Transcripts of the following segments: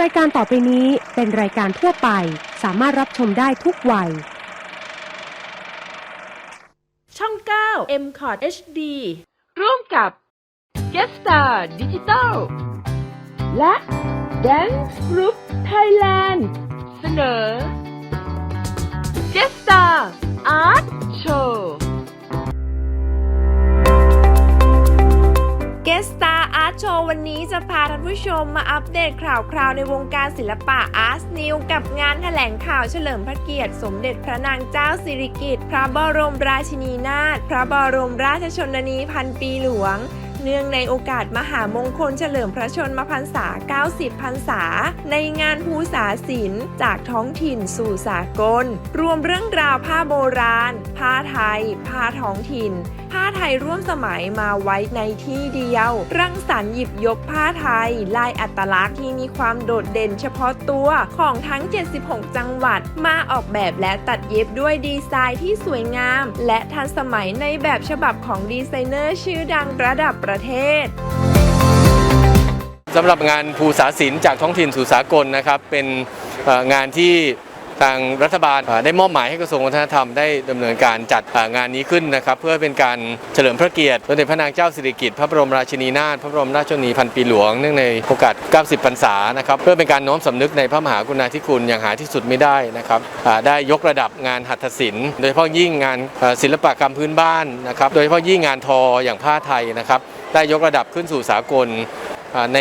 รายการต่อไปนี้เป็นรายการทั่วไป สามารถรับชมได้ทุกวัย ช่อง 9 m c o t HD ร่วมกับ g e t Star Digital และ Dance Group Thailand เสนอ g e t Star Art Show เกสตาอาร์ตโชว์วันนี้จะพาท่านผู้ชมมาอัปเดตข่าวคราวในวงการศิลปะอาร์ตนิวกับงานแถลงข่าวเฉลิมพระเกียรติ สมเด็จพระนางเจ้าสิริกิติ์พระบรมราชินีนาถพระบรมราชชนนีพันปีหลวง เนื่องในโอกาสมหามงคลเฉลิมพระชนมพรรษา 90 พรรษา ในงานภูษาศิลป์จากท้องถิ่นสู่สากล รวมเรื่องราวผ้าโบราณ ผ้าไทย ผ้าท้องถิ่น ผ้าไทยร่วมสมัยมาไว้ในที่เดียว รังสรรค์หยิบยกผ้าไทย ลายอัตลักษณ์ที่มีความโดดเด่นเฉพาะตัวของทั้ง 76 จังหวัด มาออกแบบและตัดเย็บด้วยดีไซน์ที่สวยงาม และทันสมัยในแบบฉบับของดีไซเนอร์ชื่อดังระดับประเทศสำหรับงานภูษาศิลป์จากท้องถิ่นสู่สากลนะครับ เป็นงานที่ ทางรัฐบาลได้มอบหมายให้กระทรวงวัฒนธรรมได้ดำเนินการจัดงานนี้ขึ้นนะครับ เพื่อเป็นการเฉลิมพระเกียรติสมเด็จพระนางเจ้าสิริกิติ์พระบรมราชินีนาถพระบรมราชชนีพันปีหลวงเนื่องในโอกาส 90 พรรษานะครับเพื่อเป็นการน้อมสำนึกในพระมหากรุณาธิคุณอย่างหาที่สุดไม่ได้นะครับได้ยกระดับงานหัตถศิลป์โดยเฉพาะยิ่งงานศิลปกรรมพื้นบ้านนะครับโดยเฉพาะยิ่งงานทออย่างผ้าไทยนะครับได้ยกระดับขึ้นสู่สากล ใน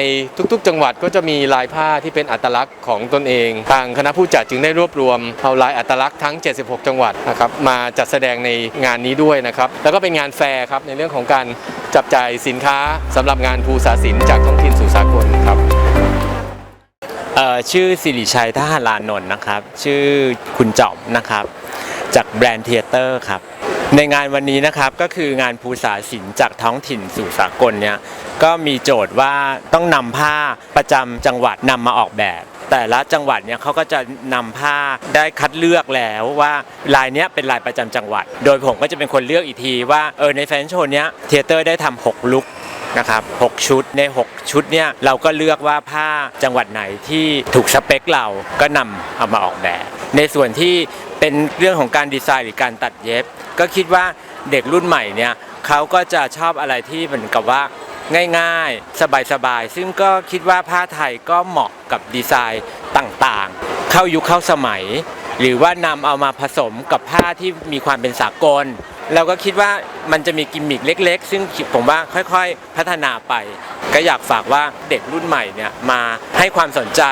ทุกๆ จังหวัดก็จะมีลายผ้าที่เป็นอัตลักษณ์ของตนเอง ทางคณะผู้จัดจึงได้รวบรวมเอาลายอัตลักษณ์ทั้ง 76 จังหวัดนะครับมาจัดแสดงในงานนี้ด้วยนะครับแล้วก็เป็นงานแฟร์ครับในเรื่องของการจับจ่ายสินค้าสำหรับงานภูษาศิลป์จากท้องถิ่นสู่สากลครับชื่อสิริชัยทหารลานนท์นะครับ ชื่อคุณจอบนะครับ จากแบรนด์เทเตอร์ครับ ในงานวันนี้นะครับก็คืองานภูษาศิลป์จากท้องถิ่นสู่สากลเนี่ยก็มีโจทย์ว่าต้องนำผ้าประจำจังหวัดนำมาออกแบบ แต่ละจังหวัดเนี่ยเขาก็จะนำผ้าได้คัดเลือกแล้วว่าลายเนี้ยเป็นลายประจำจังหวัด โดยผมก็จะเป็นคนเลือกอีกทีว่าเออในแฟนโชว์เนี้ยเทเตอร์ได้ทำหกลุคนะครับ6ชุดใน 6 ชุดเนี่ยเราก็เลือกว่าผ้าจังหวัดไหนที่ถูกสเปคเราก็นำเอามาออกแบบ ในส่วนที่เป็นเรื่องของการดีไซน์หรือการตัดเย็บ ก็คิดว่าเด็กรุ่นใหม่เนี่ยเขาก็จะชอบอะไรที่เหมือนกับว่าง่ายๆ สบายๆ ซึ่งก็คิดว่าผ้าไทยก็เหมาะกับดีไซน์ต่างๆ เข้ายุคเข้าสมัย หรือว่านำเอามาผสมกับผ้าที่มีความเป็นสากล เราก็คิดว่ามันจะมีกิมมิคเล็ก ๆ ซึ่งผมว่าค่อยๆ พัฒนาไป ก็อยากฝากว่าเด็กรุ่นใหม่เนี่ยมาให้ความสนใจ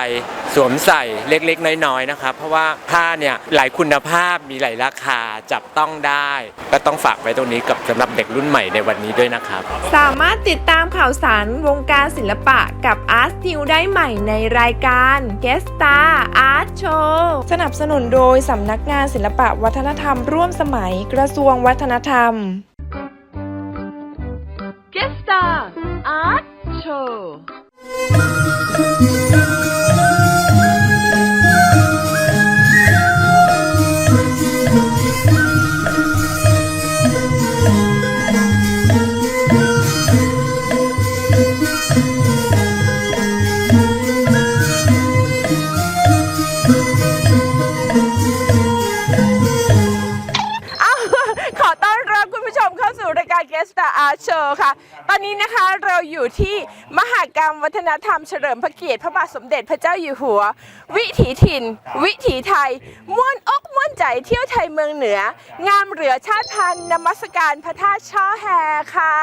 สวมใส่เล็กๆ น้อยๆนะครับ เพราะว่าผ้าเนี่ยหลายคุณภาพมีหลายราคาจับต้องได้ ก็ต้องฝากไว้ตรงนี้กับสำหรับเด็กรุ่นใหม่ในวันนี้ด้วยนะครับ สามารถติดตามข่าวสารวงการศิลปะกับ Art New ได้ใหม่ในรายการ Guest Star Art Show สนับสนุนโดยสำนักงานศิลปะวัฒนธรรมร่วมสมัยกระทรวงวัฒนธรรม g e t Star Art Show วัฒนธรรมเฉลิมพระเกียรติพระบาทสมเด็จพระเจ้าอยู่หัว วิถีถิ่น วิถีไทย ม่วนอกม่วนใจเที่ยวไทยเมืองเหนือ งามเหลือชาติพันธุ์นมัสการพระธาตุช่อแฮค่ะ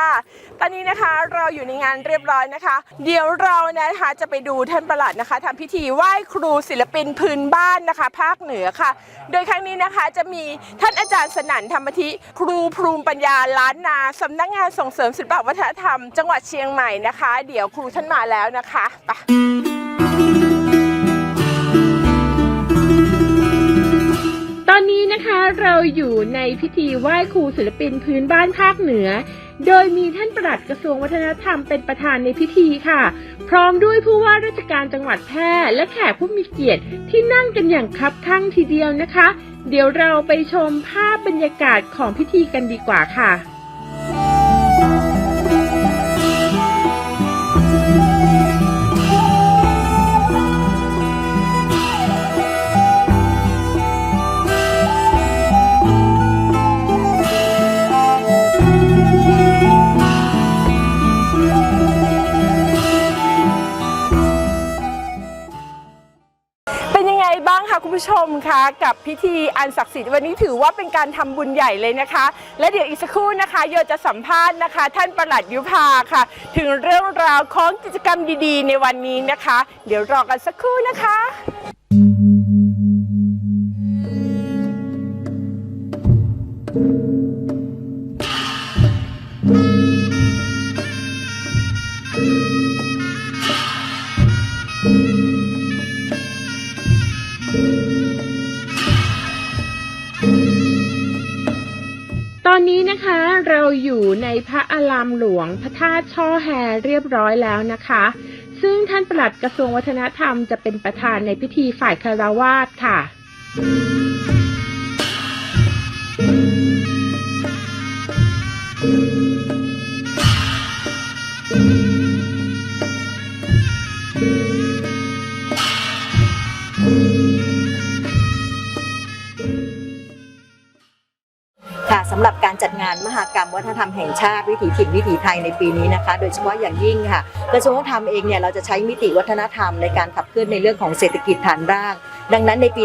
ตอนนี้นะคะเราอยู่ในงานเรียบร้อยนะคะ เดี๋ยวเรานะคะจะไปดูท่านประหลัดนะคะทำพิธีไหว้ครูศิลปินพื้นบ้านนะคะ ภาคเหนือค่ะ โดยครั้งนี้นะคะจะมีท่านอาจารย์สนั่นธรรมธิครูพรูมปัญญาล้านนาสำนักงานส่งเสริมศิลปวัฒนธรรม จังหวัดเชียงใหม่นะคะ เดี๋ยวครูท่านมาแล้วนะคะไปตอนนี้นะคะเราอยู่ในพิธีไหว้ครูศิลปินพื้นบ้านภาคเหนือ โดยมีท่านปลัดกระทรวงวัฒนธรรมเป็นประธานในพิธีค่ะ พร้อมด้วยผู้ว่าราชการจังหวัดแพร่และแขกผู้มีเกียรติที่นั่งกันอย่างคับข้างทีเดียวนะคะ เดี๋ยวเราไปชมภาพบรรยากาศของพิธีกันดีกว่าค่ะ กับพิธีอันศักดิ์สิทธิ์วันนี้ถือว่าเป็นการทำบุญใหญ่เลยนะคะ และเดี๋ยวอีกสักครู่นะคะโยจะสัมภาษณ์นะคะ ท่านประหลัดยุพาค่ะ ถึงเรื่องราวของกิจกรรมดีๆ ในวันนี้นะคะ เดี๋ยวรอกันสักครู่นะคะ นะคะเราอยู่ในพระอารามหลวงพระธาตุช่อแฮเรียบร้อยแล้วนะคะ ซึ่งท่านปลัดกระทรวงวัฒนธรรมจะเป็นประธานในพิธีฝ่ายคารวาสค่ะค่ะ หากรรมวัฒนธรรมแห่งชาติวิถีถิ่นวิถีไทยในปีนี้นะคะ โดยเฉพาะอย่างยิ่งค่ะกระทรวงวัฒนธรรมเองเนี่ยเราจะใช้มิติวัฒนธรรมในการขับเคลื่อนในเรื่องของเศรษฐกิจฐานราก ดังนั้นในปี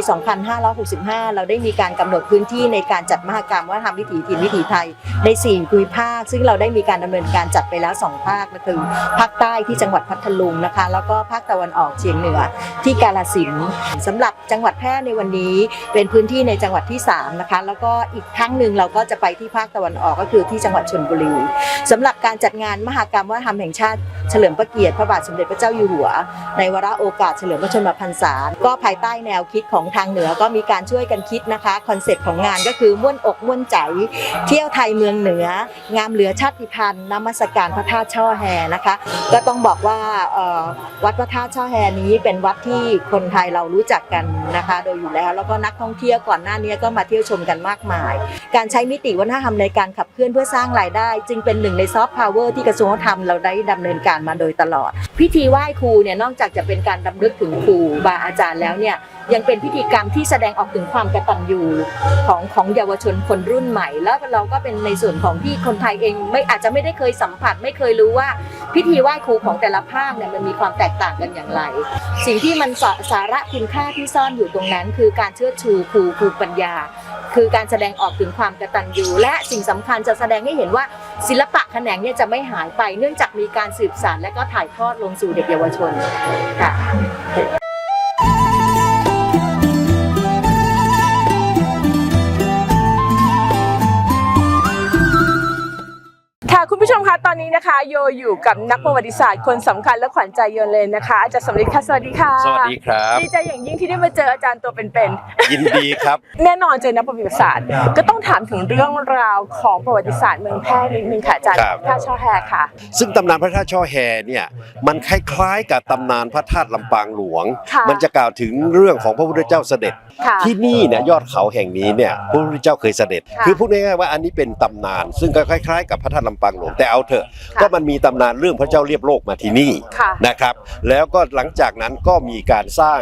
2565 เราได้มีการกำหนดพื้นที่ในการจัดมหกรรมวัฒนธรรมวิถีถิ่นวิถีไทย ใน 4 ภูมิภาค ซึ่งเราได้มีการดำเนินการจัดไปแล้ว 2 ภาคก็คือภาคใต้ที่จังหวัดพัทลุงนะคะ แล้วก็ภาคตะวันออกเฉียงเหนือที่กาฬสินธุ์สำหรับจังหวัดแพร่ในวันนี้เป็นพื้นที่ในจังหวัดที่ 3 นะคะ แล้วก็อีกครั้งหนึ่งเราก็จะไปที่ภาคตะวันออกก็คือที่จังหวัดชลบุรีสำหรับการจัดงานมหกรรมวัฒนธรรมแห่งชาติเฉลิมพระเกียรติพระบาทสมเด็จพระเจ้าอยู่หัว ในวาระโอกาสเฉลิมพระชนมพรรษาก็ภายใต้แนนวคิดของทางเหนือก็มีการช่วยกันคิดนะคะคอนเซปต์ของงานก็คือม่วนอกม่วนใจ เที่ยวไทยเมืองเหนือ งามเหลือชาติพันธุ์นมัสการพระธาตุช่อแฮนะคะ ก็ต้องบอกว่าวัดพระธาตุช่อแฮนี้เป็นวัดที่คนไทยเรารู้จักกันนะคะ โดยอยู่แล้ว แล้วก็นักท่องเที่ยวก่อนหน้านี้ก็มาเที่ยวชมกันมากมาย การใช้มิติวัฒนธรรมในการขับเคลื่อนเพื่อสร้างรายได้ จึงเป็นหนึ่งในซอฟต์พาวเวอร์ที่กระทรวงวัฒนธรรมเราได้ดำเนินการมาโดยตลอด พิธีไหว้ครูเนี่ยนอกจากจะเป็นการดำลึกถึงครูบาอาจารย์แล้วเนี่ยยังเป็นพิธีกรรมที่แสดงออกถึงความกตัญญูของของเยาวชนคนรุ่นใหม่ แล้วเราก็เป็นในส่วนของที่คนไทยเองไม่อาจจะไม่ได้เคยสัมผัส ไม่เคยรู้ว่าพิธีไหว้ครูของแต่ละภาคเนี่ยมันมีความแตกต่างกันอย่างไร สิ่งที่มันสาสาระคุณค่าที่ซ่อนอยู่ตรงนั้น คือการเชิดชูครูครูปัญญา คือการแสดงออกถึงความกตัญญูและสิ่งสำคัญจะแสดงให้เห็นว่าศิลปะแขนงเนี่ยจะไม่หายไปเนื่องจากมีการสืบสานและก็ถ่ายทอดลงสู่เด็กเยาวชนค่ะ นนี้นะคะโยอยู่กับนักประวัติศาสตร์คนสำคัญและขวัญใจโยเลยนะคะอาจารย์สมฤทธิ์ค่ะสวัสดีค่ะสวัสดีครับดีใจอย่างยิ่งที่ได้มาเจออาจารย์ตัวเป็นยินดีครับๆแน่นอนเจอนักประวัติศาสตร์ ก็ต้องถามถึงเรื่องราวของประวัติศาสตร์เมืองแพร่นิดนึงค่ะอาจารย์ครับท่าช่อแฮค่ะ ซึ่งตำนานพระธาตุช่อแฮเนี่ยมันคล้ายๆกับตำนานพระธาตุลำปางหลวงค่ะมันจะกล่าวถึงเรื่องของพระพุทธเจ้าเสด็จ ค่ะที่นี่เนี่ยยอดเขาแห่งนี้เนี่ยพระพุทธเจ้าเคยเสด็จ ค่ะคือพูดง่ายๆว่าอันนี้เป็นตำนาน ซึ่งก็คล้ายๆกับพระธาตุลำปางหลวงแต่เอาเถอะค่ะ ก็มันมีตำนานเรื่องพระเจ้าเรียบโลกมาที่นี่ ค่ะ นะครับแล้วก็หลังจากนั้นก็มีการสร้าง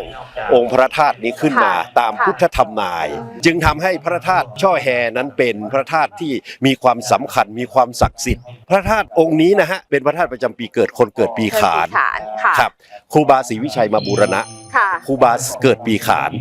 องค์พระธาตุนี้ขึ้นมาค่ะตามค่ะพุทธธรรมนาย จึงทำให้พระธาตุช่อแฮนั้นเป็นพระธาตุที่มีความสำคัญมีความศักดิ์สิทธิ์ พระธาตุองค์นี้นะฮะเป็นพระธาตุประจำปีเกิดคนเกิดปีขานขานค่ะ ครับครูบาศรีวิชัยมาบูรณะ ค่ะครูบาเกิดปีขาน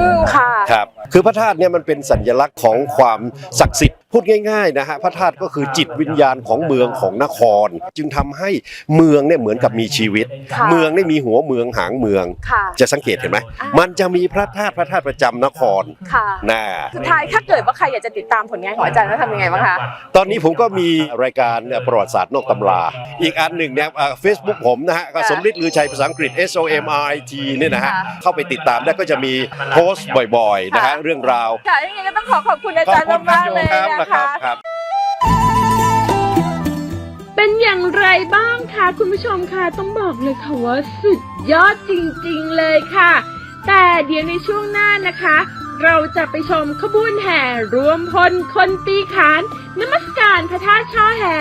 อืมค่ะ ครับคือพระธาตุเนี่ยมันเป็นสัญลักษณ์ของความศักดิ์สิทธิ์พูดง่ายๆนะฮะพระธาตุก็คือจิตวิญญาณของเมืองของนคร จึงทำให้เมืองเนี่ยเหมือนกับมีชีวิต ค่ะ เมืองได้มีหัวเมืองหางเมือง ค่ะ จะสังเกตเห็นไหมอ่ามันจะมีพระธาตุพระธาตุประจำนครค่ะนะสุดท้ายถ้าเกิดว่าใครอยากจะติดตามผลงานของอาจารย์ต้องทำยังไงบ้างคะ ตอนนี้ผมก็มีรายการประวัติศาสตร์นอกตำรา อีกอันหนึ่งเนี่ยเฟซบุ๊กผมนะฮะก็ค่ะ สมฤทธิ์ลือชัยภาษาอังกฤษ S O M R I T เนี่ยนะฮะค่ะเข้าไปติดตามได้ก็จะมีโพสต์บ่อยๆนะฮะค่ะ เรื่องราวค่ะยังไงก็ต้องขอขอบคุณอาจารย์มากๆเลยครับนะครัคะ บครับ เป็นอย่างไรบ้างคะคุณผู้ชมคะต้องบอกเลยค่ะว่าสุดยอดจริงๆเลยค่ะ แต่เดี๋ยวในช่วงหน้านะคะ เราจะไปชมขบวนแห่รวมพลคนตีขานนมัสการพระธาตุช่อแห่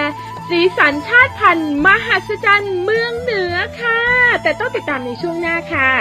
สีสันชาติพันธุ์มหัศจรรย์เมืองเหนือค่ะ แต่ต้องติดตามในช่วงหน้าค่ะ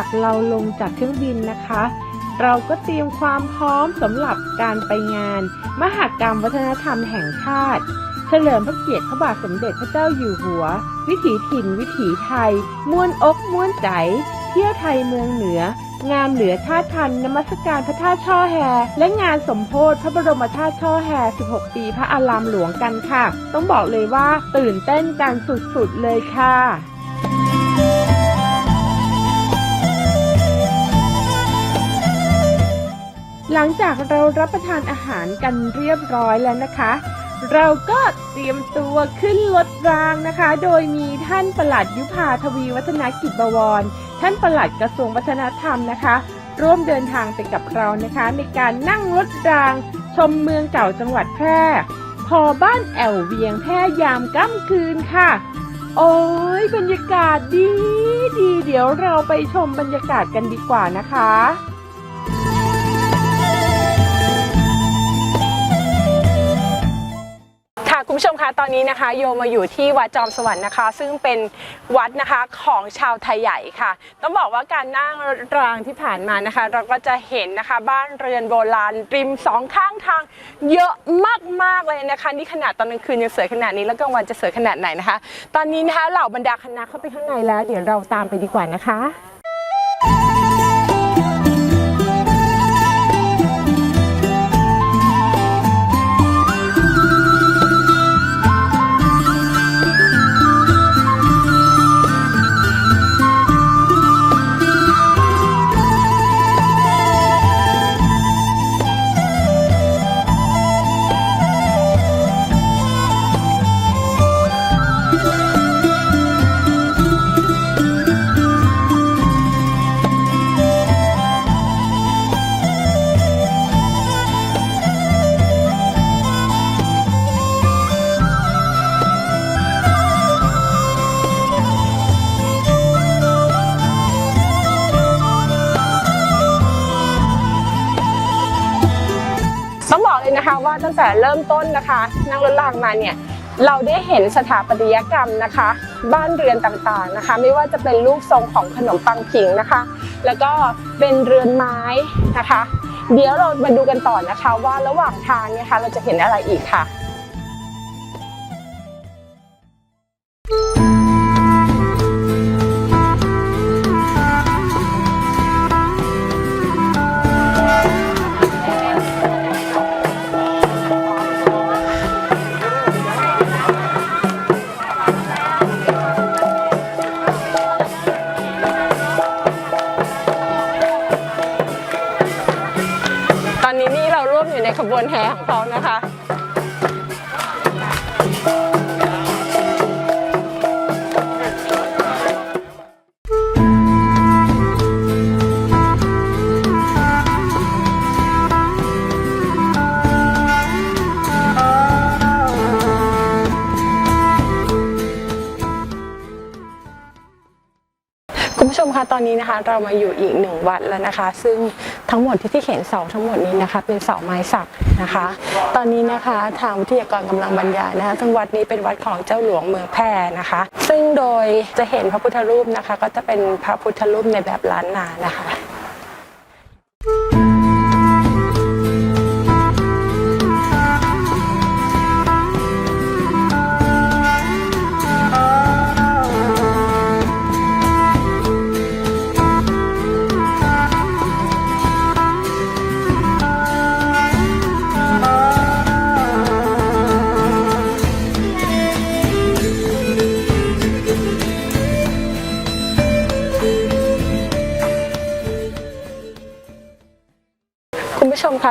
ากเราลงจากเครื่องบินนะคะ เราก็เตรียมความพร้อมสำหรับการไปงาน มหกรรมวัฒนธรรมแห่งชาติ เฉลิมพระเกียรติพระบาทสมเด็จพระเจ้าอยู่หัว วิถีถิ่น วิถีไทย ม้วนอกม้วนใจ เที่ยวไทยเมืองเหนือ งานเหลือชาติพันนมัสการพระธาตุช่อแฮ และงานสมโพธิพระบรมธาตุช่อแฮ 16 ปีพระอารามหลวงกันค่ะ ต้องบอกเลยว่าตื่นเต้นกันสุดๆเลยค่ะ หลังจากเรารับประทานอาหารกันเรียบร้อยแล้วนะคะ เราก็เตรียมตัวขึ้นรถรางนะคะ โดยมีท่านประหลัดยุพาทวีวัฒนกิจบวร ท่านประหลัดกระทรวงวัฒนธรรมนะคะ ร่วมเดินทางไปกับเรานะคะ ในการนั่งรถราง ชมเมืองเก่าจังหวัดแพร่ พอบ้านแอวเวียงแพร่ยามค่ำคืนค่ะ โอ้ยบรรยากาศดีดี เดี๋ยวเราไปชมบรรยากาศกันดีกว่านะคะ ผู้ชมคะตอนนี้นะคะ โยมาอยู่ที่วัดจอมสวรรค์นะคะ ซึ่งเป็นวัดนะคะของชาวไทยใหญ่ค่ะ ต้องบอกว่าการนั่งรางที่ผ่านมานะคะ เราก็จะเห็นนะคะบ้านเรือนโบราณริมสองข้างทาง เยอะมากๆเลยนะคะนี่ขนาดตอนกลางคืนยังสวยขนาดนี้แล้วกลางวันจะสวยขนาดไหนนะคะ ตอนนี้นะคะเหล่าบรรดาคณะเข้าไปข้างในแล้ว เดี๋ยวเราตามไปดีกว่านะคะ แต่เริ่มต้นนะคะ นั่งรถรางมาเนี่ยเราได้เห็นสถาปัตยกรรมนะคะ บ้านเรือนต่างๆนะคะ ไม่ว่าจะเป็นรูปทรงของขนมปังผิงนะคะ แล้วก็เป็นเรือนไม้นะคะ เดี๋ยวเรามาดูกันต่อนะคะ ว่าระหว่างทางเนี่ยค่ะเราจะเห็นอะไรอีกค่ะ นี้นะคะ เรามาอยู่อีกหนึ่งวัดแล้วนะคะ ซึ่งทั้งหมดที่ที่เห็นเสาทั้งหมดนี้นะคะ เป็นเสาไม้สักนะคะ ตอนนี้นะคะทางวิทยากรกำลังบรรยายนะคะซึ่งวัดนี้เป็นวัดของเจ้าหลวงเมืองแพร่นะคะ ซึ่งโดยจะเห็นพระพุทธรูปนะคะ ก็จะเป็นพระพุทธรูปในแบบล้านนานะคะ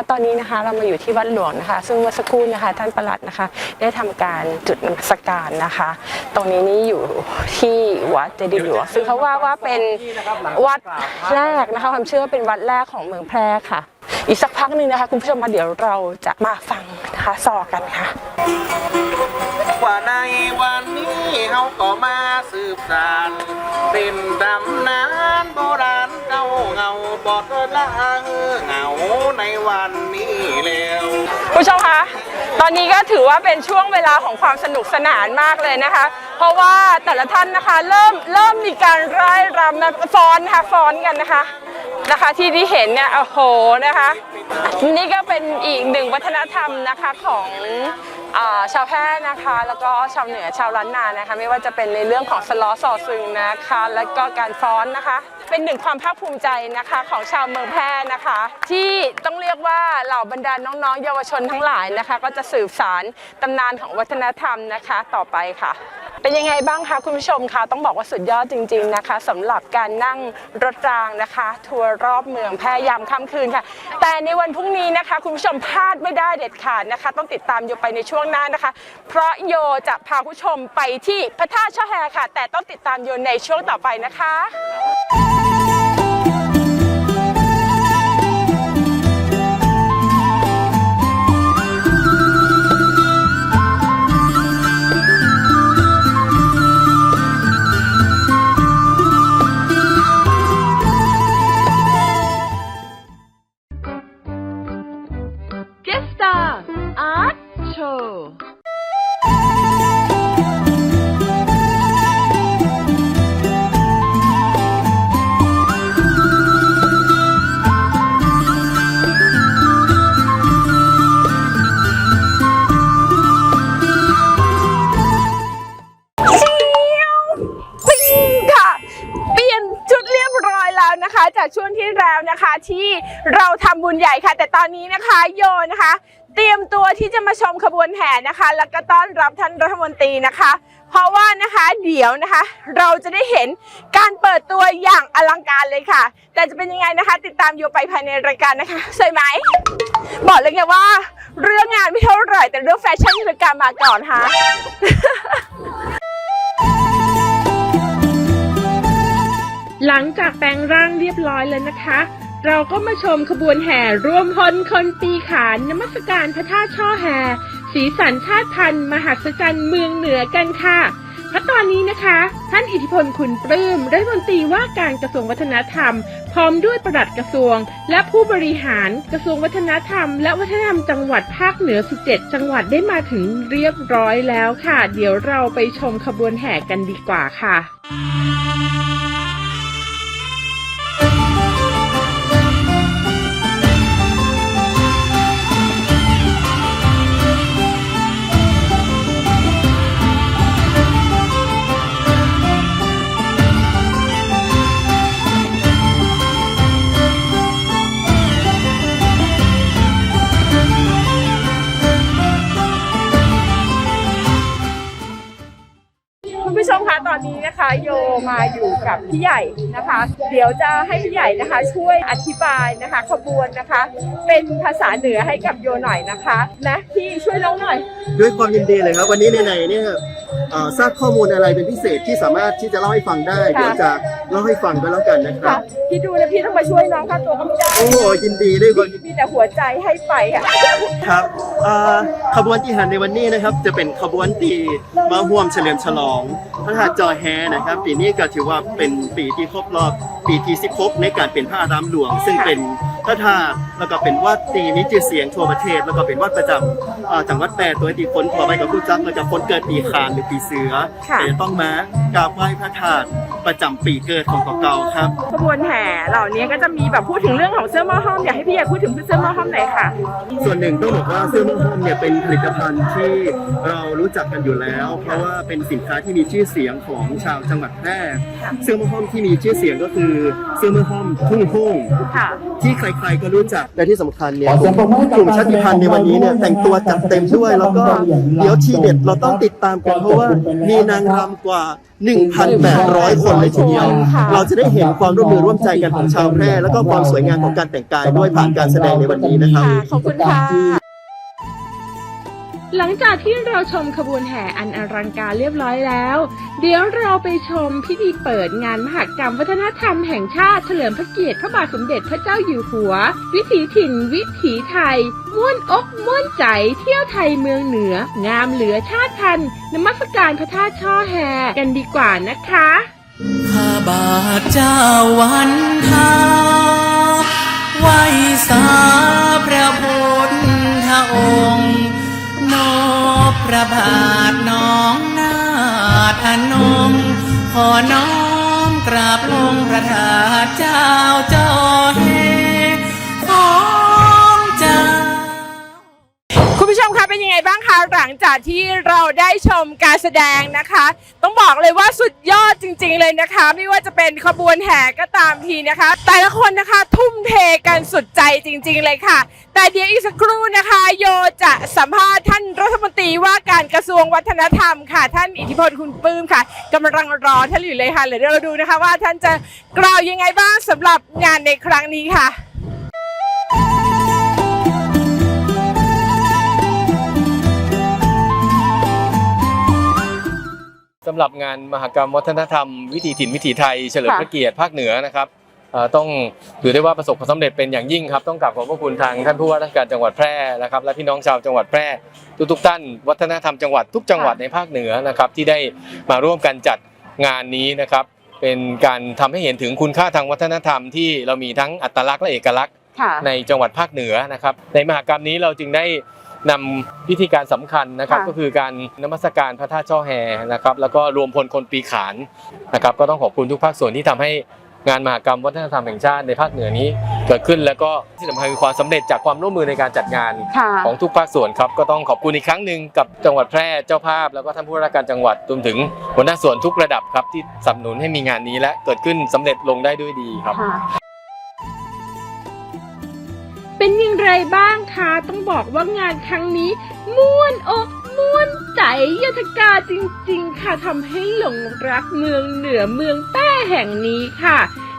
ตอนนี้นะคะเรามาอยู่ที่วัดหลวงนะคะ ซึ่งเมื่อสักครู่นะคะ ท่านประหลัดนะคะ ได้ทำการจุดนมัสการนะคะ ตรงนี้นี่อยู่ที่วัดเจดีย์หลวงซึ่งเขาว่าว่าเป็นวัดแรกนะคะ ความเชื่อว่าเป็นวัดแรกของเมืองแพร่ค่ะ อีกสักพักหนึ่งนะคะ คุณผู้ชมคะเดี๋ยวเราจะมาฟังนะคะซอกันค่ะ ว่าในวันนี้เฮาก็มาสืบสานเป็นตำนานโบราณเก่าเงาบอดละเหงาในวันนี้แล้วผู้ชมคะตอนนี้ก็ถือว่าเป็นช่วงเวลาของความสนุกสนานมากเลยนะคะ เพราะว่าแต่ละท่านนะคะเริ่มเริ่มมีการร่ายรำนะฟ้อนนะคะฟ้อนกันนะคะ นะคะที่ที่เห็นเนี่ยโอ้โหนะคะ นี่ก็เป็นอีกหนึ่งวัฒนธรรมนะคะของชาวแพร่นะคะ แล้วก็ชาวเหนือชาวล้านนานะคะ ไม่ว่าจะเป็นในเรื่องของสล้อสอซึงนะคะ แล้วก็การฟ้อนนะคะ เป็นหนึ่งความภาคภูมิใจนะคะของชาวเมืองแพร่นะคะ ที่ต้องเรียกว่าเหล่าบรรดาน้องๆ เยาวชนทั้งหลายนะคะ ก็จะสืบสารตำนานของวัฒนธรรมนะคะต่อไปค่ะ เป็นยังไงบ้างคะคุณผู้ชมคะต้องบอกว่าสุดยอดจริง ๆนะคะสำหรับการนั่งรถรางนะคะ ทัวร์รอบเมืองแพรยามค่ำคืนค่ะ แต่ในวันพรุ่งนี้นะคะ คุณผู้ชมพลาดไม่ได้เด็ดขาดนะคะ ต้องติดตามโยไปในช่วงหน้านะคะ เพราะโยจะพาคุณผู้ชมไปที่พระธาตุช่อแฮค่ะ แต่ต้องติดตามโยในช่วงต่อไปนะคะ จากช่วงที่แล้วนะคะที่เราทำบุญใหญ่ค่ะ แต่ตอนนี้นะคะโยนะคะ รียมตัวที่จะมาชมขบวนแห่นะคะ แล้วก็ต้อนรับท่านรัฐมนตรีนะคะ เพราะว่านะคะเดี๋ยวนะคะ เราจะได้เห็นการเปิดตัวอย่างอลังการเลยค่ะ แต่จะเป็นยังไงนะคะ ติดตามโยไปภายในรายการนะคะสวยไหม บอกเลยไงว่า เรื่องงานไม่เท่าไหร่แต่เรื่องแฟชั่นคือการมาก่อนค่ะหลังจากแปลงร่างเรียบร้อยแล้วนะคะ เราก็มาชมขบวนแห่รวมพลคนปีขานนมัสการพระธาตุช่อแห่สีสันชาติพันธุ์มหัศจรรย์เมืองเหนือกันค่ะพราะตอนนี้นะคะ ท่านอิทธิพลคุณปลื้มรัฐมนตรีว่าการกระทรวงวัฒนธรรม พร้อมด้วยประหลัดกระทรวง และผู้บริหารกระทรวงวัฒนธรรม และวัฒนธรรมจังหวัดภาคเหนือ 17 จังหวัดได้มาถึงเรียบร้อยแล้วค่ะ เดี๋ยวเราไปชมขบวนแห่กันดีกว่าค่ะ มาอยู่กับพี่ใหญ่นะคะ เดี๋ยวจะให้พี่ใหญ่นะคะ ช่วยอธิบายนะคะขบวนนะคะ เป็นภาษาเหนือให้กับโยหน่อยนะคะนะพี่ช่วยน้องหน่อย ด้วยความยินดีเลยครับ วันนี้ในๆเนี่ยเอ่อทราบข้อมูลอะไรเป็นพิเศษที่สามารถที่จะเล่าให้ฟังได้ค่ะ เดี๋ยวจะเล่าให้ฟังก็แล้วกันนะครัค่ะบ พี่ดูแล้วพี่ต้องมาช่วยน้องค่ะตัวก็ไม่ได้โอ้โหยินดีด้วยความมีแต่หัวใจให้ไปค่ะ ครับเอ่อขบวนที่หันในวันนี้นะครับ จะเป็นขบวนที่มาร่วมเฉลิมฉลอง พระธาตุจอแฮนะครับ ปีนี้ก็ถือว่าเป็นปีที่ครบรอบปีที่สิบครบในการเป็นพระอารามหลวง ซึ่งเป็น พระธาตุแล้วก็เป็นวัดตีมีชื่อเสียงทั่วประเทศ แล้วก็เป็นวัดประจำเอ่อจังหวัดแปดตัวที่คนทั่วไปก็รู้จักแล้วก็คนเกิดปีขานหรือปีเสือค่ะแต่จะต้องมากราบไหว้พระธาตุประจำปีเกิดของเก่าๆครับขบวนแห่เหล่านี้ก็จะมีแบบพูดถึงเรื่องของเสื้อหม้อห้อมอยากให้พี่ใหญ่พูดถึงเสื้อหม้อห้อมหน่อยค่ะ ส่วนหนึ่งต้องบอกว่าเสื้อมะฮอมเนี่ยเป็นผลิตภัณฑ์ที่เรารู้จักกันอยู่แล้ว เพราะว่าเป็นสินค้าที่มีชื่อเสียงของชาวจังหวัดแพร่เสื้อมะฮอมที่มีชื่อเสียงก็คือเสื้อมะฮอมทุ่งโฮงค่ะที่ใครๆก็รู้จักและที่สำคัญเนี่ยกลุ่มชาติพันธุ์ในวันนี้เนี่ยแต่งตัวจัดเต็มด้วยแล้วก็เดี๋ยวทีเด็ดเราต้องติดตามกันเพราะว่ามีนางรำกว่า 1,800 คนเลยทีเดียวค่ะเราจะได้เห็นความร่วมมือร่วมใจกันของชาวแพร่แล้วก็ความสวยงามของการแต่งกายด้วยผ่านการแสดงในวันนี้นะครับ ค่ะขอบคุณค่ะ หลังจากที่เราชมขบวนแห่อันอลังการเรียบร้อยแล้ว เดี๋ยวเราไปชมพิธีเปิดงานมหกรรมวัฒนธรรมแห่งชาติเฉลิมพระเกียรติพระบาทสมเด็จพระเจ้าอยู่หัว วิถีถิ่น วิถีไทยม่วนอกม่วนใจ เที่ยวไทยเมืองเหนือ งามเหลือชาติพันธุ์นมัสการพระธาตุช่อแฮกันดีกว่านะคะข้าบาทเจ้าวันทาไว้สาพระพุทธองค์ ระบาทน้องนาถอนงขอน้อมกราบลงพระธาตุเจ้าจอเฮ นยังไงบ้างคะหลังจากที่เราได้ชมการแสดงนะคะ ต้องบอกเลยว่าสุดยอดจริง ๆ เลยนะคะ ไม่ว่าจะเป็นขบวนแห่ก็ตามทีนะคะ แต่ละคนนะคะทุ่มเทกันสุดใจจริง ๆ เลยค่ะ แต่เดี๋ยวอีกสักครู่นะคะ โยจะสัมภาษณ์ท่านรัฐมนตรีว่าการกระทรวงวัฒนธรรมค่ะ ท่านอิทธิพลคุณปลื้มค่ะกำลังรอท่านอยู่เลยค่ะเดี๋ยวเราดูนะคะว่าท่านจะกล่าวยังไงบ้างสำหรับงานในครั้งนี้ค่ะ สำหรับงานมหกรรมวัฒนธรรม วิถีถิ่นวิถีไทยเฉลิมพระเกียรติภาคเหนือนะครับเอ่อต้องถือได้ว่าประสบความสำเร็จเป็นอย่างยิ่งครับต้องกราบขอบพระคุณทางท่านผู้ว่าราชการจังหวัดแพร่นะครับและพี่น้องชาวจังหวัดแพร่ทุกๆท่านวัฒนธรรมจังหวัดทุกจังหวัดในภาคเหนือนะครับที่ได้มาร่วมกันจัดงานนี้นะครับ เป็นการทำให้เห็นถึงคุณค่าทางวัฒนธรรมที่เรามีทั้งอัตลักษณ์และเอกลักษณ์ ค่ะ ในจังหวัดภาคเหนือนะครับในมหากรรมนี้เราจึงได้ นำพิธีการสำคัญนะครับค่ะ ก็คือการนมัสการพระธาตุช่อแฮนะครับแล้วก็รวมพลคนปีขานนะครับก็ต้องขอบคุณทุกภาคส่วนที่ทำให้งานมหากรรมวัฒนธรรมแห่งชาติในภาคเหนือนี้เกิดขึ้น แล้วก็ที่สำคัญคือความสำเร็จจากความร่วมมือในการจัดงาน ค่ะ ของทุกภาคส่วนครับก็ต้องขอบคุณอีกครั้งหนึ่งกับจังหวัดแพร่เจ้าภาพ แล้วก็ท่านผู้ว่าราชการจังหวัดรวมถึงหัวหน้าส่วนทุกระดับครับที่สนับสนุนให้มีงานนี้และเกิดขึ้นสำเร็จลงได้ด้วยดีครับ เป็นอย่างไรบ้างคะ ต้องบอกว่างานครั้งนี้ม่วนอกม่วนใจยทกาจริงๆ ค่ะทำให้หลงรักเมืองเหนือเมืองแต้แห่งนี้ค่ะ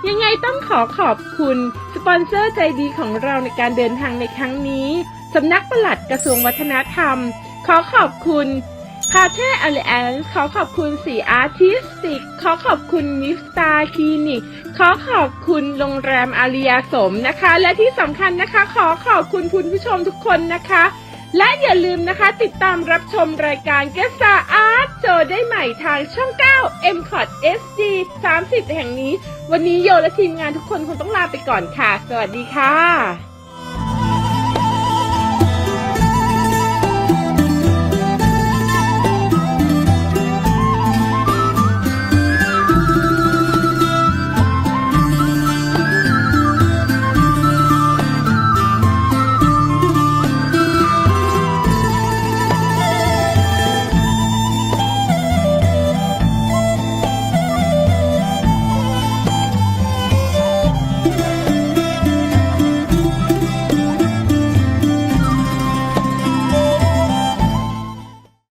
ยังไงต้องขอขอบคุณ สปอนเซอร์ใจดีของเราในการเดินทางในครั้งนี้สำนักปลัดกระทรวงวัฒนธรรม ขอขอบคุณ คาเท่อ l ล a นขอขอบคุณสีอาร์ติสติก ขอขอบคุณมิสตาคลินิก ขอขอบคุณโรงแรมอาริยาสมนะคะ และที่สำคัญนะคะ ขอขอบคุณคุณผู้ชมทุกคนนะคะ และอย่าลืมนะคะติดตามรับชมรายการ g e s t a Art โจได้ใหม่ทางช่อง 9 m c o t SD 30 แห่งนี้ วันนี้โยและทีมงานทุกคนคงต้องลาไปก่อนค่ะ สวัสดีค่ะ